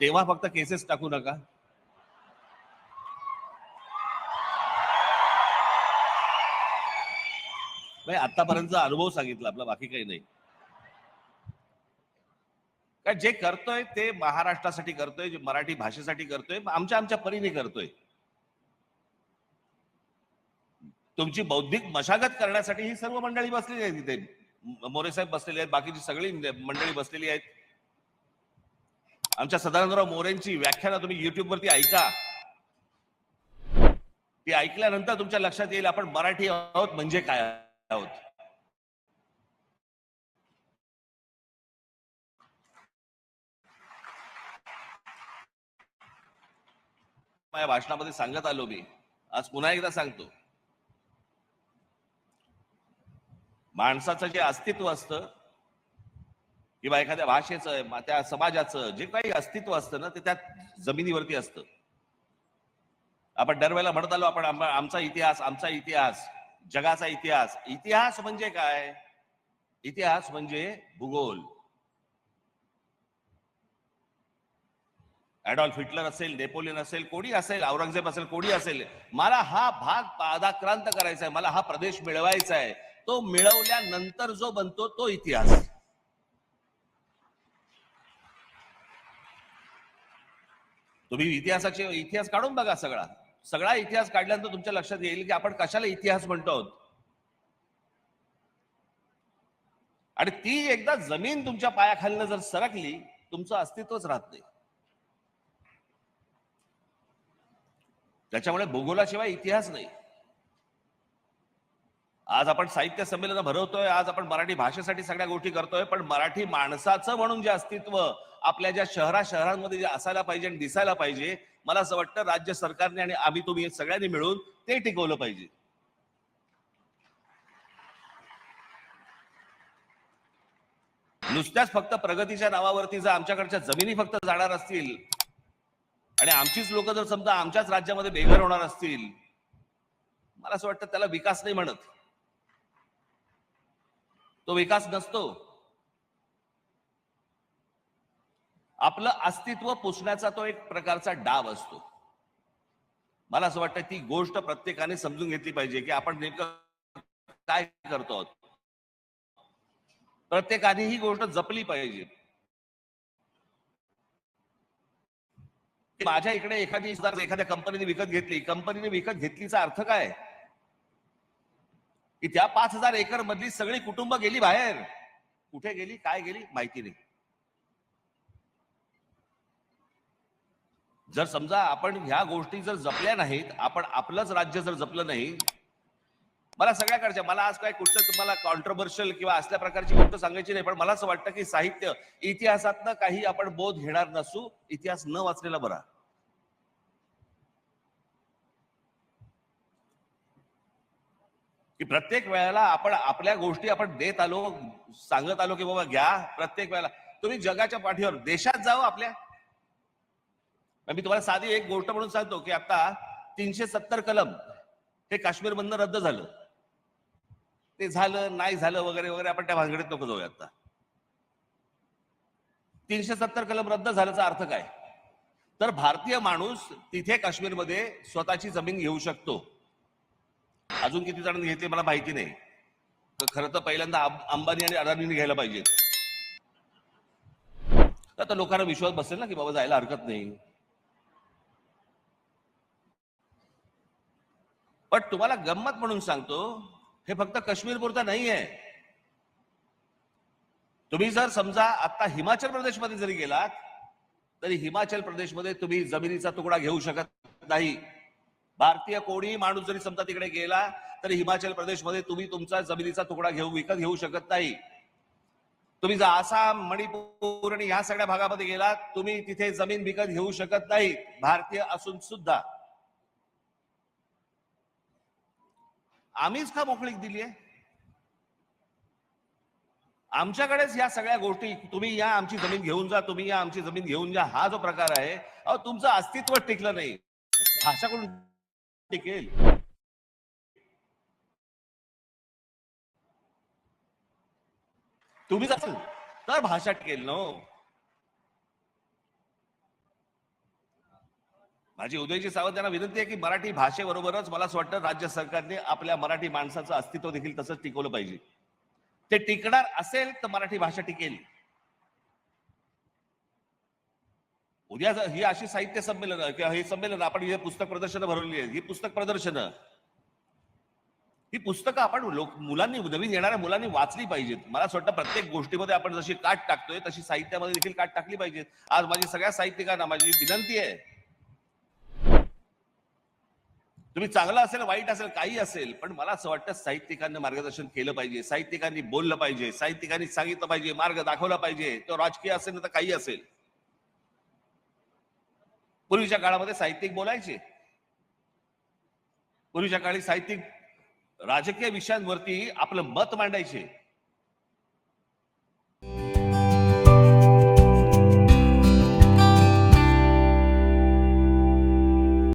तेव्हा फक्त केसेस टाकू नका. म्हणजे आतापर्यंत आतापर्यंतचा अनुभव सांगितला आपला बाकी काही नाही. काय जे करतोय ते महाराष्ट्रासाठी करतोय जे मराठी भाषेसाठी करतोय आमच्या आमच्या परीने करतोय. तुमची बौद्धिक मशागत करण्यासाठी ही सर्व मंडळी बसलेली आहे तिथे मोरे साहेब बसलेले आहेत बाकीची सगळी मंडळी बसलेली आहेत. आमच्या सदानंदराव मोरेंची व्याख्यानं तुम्ही युट्यूब वरती ऐका. ती ऐकल्यानंतर तुमच्या लक्षात येईल आपण मराठी आहोत म्हणजे काय आहोत. माझ्या भाषणामध्ये सांगत आलो मी. आज पुन्हा एकदा सांगतो. माणसाचं जे अस्तित्व असतं किंवा एखाद्या भाषेचं त्या समाजाचं जे काही अस्तित्व असतं ना ते त्या जमिनीवरती असतं. आपण दरवेळेला म्हणत आलो आपण आमचा इतिहास आमचा इतिहास जगाचा इतिहास. इतिहास म्हणजे काय? इतिहास म्हणजे भूगोल. ऍडॉल्फ हिटलर असेल नेपोलियन असेल कोणी असेल औरंगजेब असेल कोणी असेल मला हा भाग पादाक्रांत करायचा आहे मला हा प्रदेश मिळवायचा आहे तो मिळवल्यानंतर जो बनतो तो इतिहास. तुम्ही इतिहासाचे इतिहास काढून बघा सगळा. सगळा इतिहास काढल्यानंतर तुमच्या लक्षात येईल की आपण कशाला इतिहास म्हणतो आहोत. आणि ती एकदा जमीन तुमच्या पायाखालनं जर सरकली तुमचं अस्तित्वच राहत नाही. त्याच्यामुळे भूगोलाशिवाय इतिहास नाही. आज आपण साहित्य संमेलन भरवतोय आज आपण मराठी भाषेसाठी सगळ्या गोष्टी करतोय पण मराठी माणसाचं म्हणून जे अस्तित्व आपल्या ज्या शहरा शहरांमध्ये जे असायला पाहिजे आणि दिसायला पाहिजे मला असं वाटतं राज्य सरकारने आणि आम्ही तुम्ही सगळ्यांनी मिळून ते टिकवलं पाहिजे. नुसत्याच फक्त प्रगतीच्या नावावरती जर आमच्याकडच्या जमिनी फक्त जाणार असतील आणि आमचीच लोक जर समजा आमच्याच राज्यामध्ये बेघर होणार असतील मला असं वाटतं त्याला विकास नाही म्हणत. तो विकास नसतो. आपलं अस्तित्व पुसण्याचा तो एक प्रकारचा डाव असतो. मला असं वाटतं ती गोष्ट प्रत्येकाने समजून घेतली पाहिजे की आपण नेमकं काय करतो आहोत. प्रत्येकाने ही गोष्ट जपली पाहिजे. माझ्या इकडे एखादी एखाद्या कंपनीने विकत घेतली. कंपनीने विकत घेतलीचा अर्थ काय? की त्या पाच हजार एकर मधली सगळी कुटुंब गेली बाहेर. कुठे गेली काय गेली माहिती नाही. जर समजा आपण ह्या गोष्टी जर जपल्या नाहीत आपण आपलंच राज्य जर जपलं नाही मला सगळ्याकडच्या मला आज काय कुठचं तुम्हाला कॉन्ट्रोवर्शियल किंवा असल्या प्रकारची गोष्ट सांगायची नाही पण मला असं वाटतं की साहित्य इतिहासातनं काही आपण बोध घेणार नसू इतिहास न वाचलेला बरा. की प्रत्येक वेळेला आपण आपल्या गोष्टी आपण देत आलो सांगत आलो की बाबा घ्या प्रत्येक वेळेला. तुम्ही जगाच्या पाठीवर देशात जाओ आपल्या. मी तुम्हाला साधी एक गोष्ट म्हणून सांगतो की आता तीनशे सत्तर कलम हे काश्मीर मधनं रद्द झालं. ते झालं नाही झालं वगैरे वगैरे आपण त्या भानगडीत नको जाऊया आता. तीनशे सत्तर कलम रद्द झाल्याचा अर्थ काय? तर भारतीय माणूस तिथे काश्मीरमध्ये स्वतःची जमीन घेऊ शकतो. अजून किती जणांनी घेते मला माहिती नाही. तर खरं तर पहिल्यांदा अंबानी आणि अदानीने घ्यायला पाहिजे तर आता लोकांना विश्वास बसेल ना की बाबा जायला हरकत नाही. पण तुम्हाला गंमत म्हणून सांगतो हे फक्त काश्मीर पुरता नाही आहे तुम्ही जर समजा आता हिमाचल प्रदेशमध्ये जरी गेलात तरी हिमाचल प्रदेशमध्ये तुम्ही जमिनीचा तुकडा घेऊ शकत नाही. भारतीय कोणी माणूस जरी समजा तिकडे गेला तरी हिमाचल प्रदेशमध्ये तुम्ही तुमचा जमिनीचा तुकडा घेऊ विकत घेऊ शकत नाही. तुम्ही जर आसाम मणिपूर आणि ह्या सगळ्या भागामध्ये गेलात तुम्ही तिथे जमीन विकत घेऊ शकत नाही. भारतीय असून सुद्धा. आम्हीच का मोकळीक दिली आहे आमच्याकडेच या सगळ्या गोष्टी तुम्ही या आमची जमीन घेऊन जा तुम्ही या आमची जमीन घेऊन जा हा जो प्रकार आहे अहो तुमचं अस्तित्व टिकलं नाही. भाषा कोण टिकेल तुम्हीच असेल तर भाषा टिकेल नो. माझी उदयजी सावंत यांना विनंती आहे की मराठी भाषेबरोबरच मला असं वाटतं राज्य सरकारने आपल्या मराठी माणसाचं अस्तित्व देखील तसंच टिकवलं पाहिजे. ते टिकणार असेल तर मराठी भाषा टिकेल. उद्या ही अशी साहित्य संमेलन किंवा हे संमेलन आपण हे पुस्तक प्रदर्शनं भरवली आहेत ही पुस्तक प्रदर्शनं ही पुस्तकं आपण लोक मुलांनी नवीन येणाऱ्या मुलांनी वाचली पाहिजेत. मला असं वाटतं प्रत्येक गोष्टीमध्ये आपण जशी काट टाकतोय तशी साहित्यामध्ये देखील काट टाकली पाहिजेत. आज माझी सगळ्या साहित्यिकांना माझी विनंती आहे. तुम्ही चांगलं असेल वाईट असेल काही असेल पण मला असं वाटतं साहित्यिकांनी मार्गदर्शन केलं पाहिजे साहित्यिकांनी बोललं पाहिजे साहित्यिकांनी सांगितलं पाहिजे मार्ग दाखवला पाहिजे. तो राजकीय असेल तर काही असेल. पूर्वीच्या काळामध्ये साहित्यिक बोलायचे. पूर्वीच्या काळी साहित्यिक राजकीय विषयांवरती आपलं मत मांडायचे.